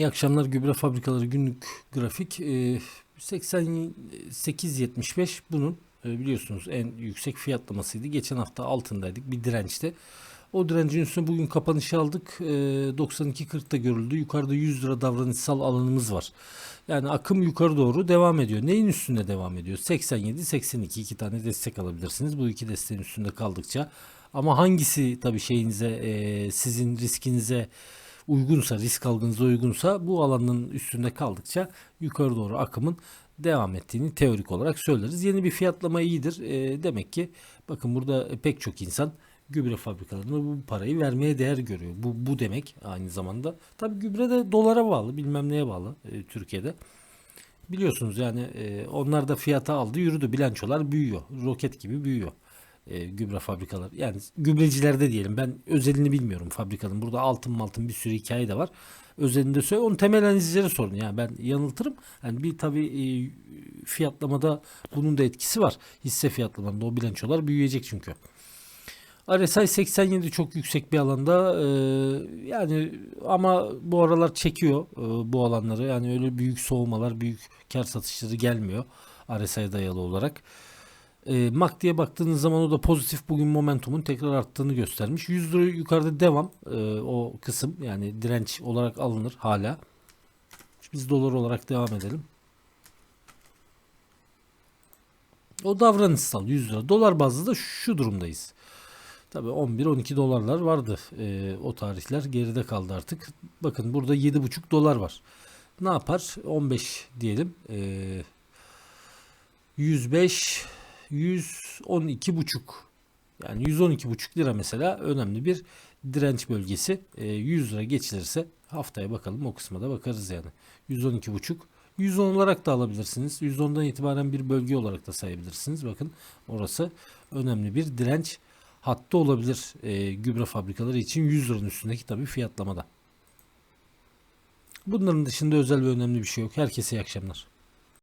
İyi akşamlar gübre fabrikaları günlük grafik e, 88.75 bunun e, biliyorsunuz en yüksek fiyatlamasıydı. Geçen hafta altındaydık bir dirençte. O direncin üstüne bugün kapanışı aldık. E, 92.40'da görüldü. Yukarıda 100 lira davranışsal alanımız var. Yani akım yukarı doğru devam ediyor. Neyin üstünde devam ediyor? 87, 82 iki tane destek alabilirsiniz. Bu iki desteğin üstünde kaldıkça. Ama hangisi tabii şeyinize e, sizin riskinize uygunsa, risk algınıza uygunsa bu alanın üstünde kaldıkça yukarı doğru akımın devam ettiğini teorik olarak söyleriz. Yeni bir fiyatlama iyidir. E, demek ki bakın burada pek çok insan gübre fabrikalarına bu parayı vermeye değer görüyor. Bu, bu demek aynı zamanda. Tabii gübre de dolara bağlı, bilmem neye bağlı e, Türkiye'de. Biliyorsunuz yani e, onlar da fiyata aldı, yürüdü. Bilançolar büyüyor. Roket gibi büyüyor e, gübre fabrikaları. Yani gübrecilerde diyelim. Ben özelini bilmiyorum fabrikanın. Burada altın altın bir sürü hikaye de var. Özelinde söyle. Onun temel analizleri sorun. Yani ben yanıltırım. Yani bir tabii e, fiyatlamada bunun da etkisi var. Hisse fiyatlamanda o bilançolar büyüyecek çünkü. RSI 87 çok yüksek bir alanda. Ee, yani ama bu aralar çekiyor e, bu alanları. Yani öyle büyük soğumalar, büyük kar satışları gelmiyor RSI dayalı olarak. E, MAC diye baktığınız zaman o da pozitif bugün momentumun tekrar arttığını göstermiş. 100 lira yukarıda devam e, o kısım yani direnç olarak alınır hala. Biz dolar olarak devam edelim. O davranışsal 100 lira. Dolar bazlı da şu durumdayız. Tabii 11-12 dolarlar vardı. E, o tarihler geride kaldı artık. Bakın burada 7,5 dolar var. Ne yapar? 15 diyelim. E, 105 112 buçuk yani 112 buçuk lira mesela önemli bir direnç bölgesi. E, 100 lira geçilirse haftaya bakalım o kısma da bakarız yani. 112 buçuk 110 olarak da alabilirsiniz. 110'dan itibaren bir bölge olarak da sayabilirsiniz. Bakın orası önemli bir direnç hattı olabilir e, gübre fabrikaları için 100 liranın üstündeki tabii fiyatlamada. Bunların dışında özel ve önemli bir şey yok. Herkese iyi akşamlar.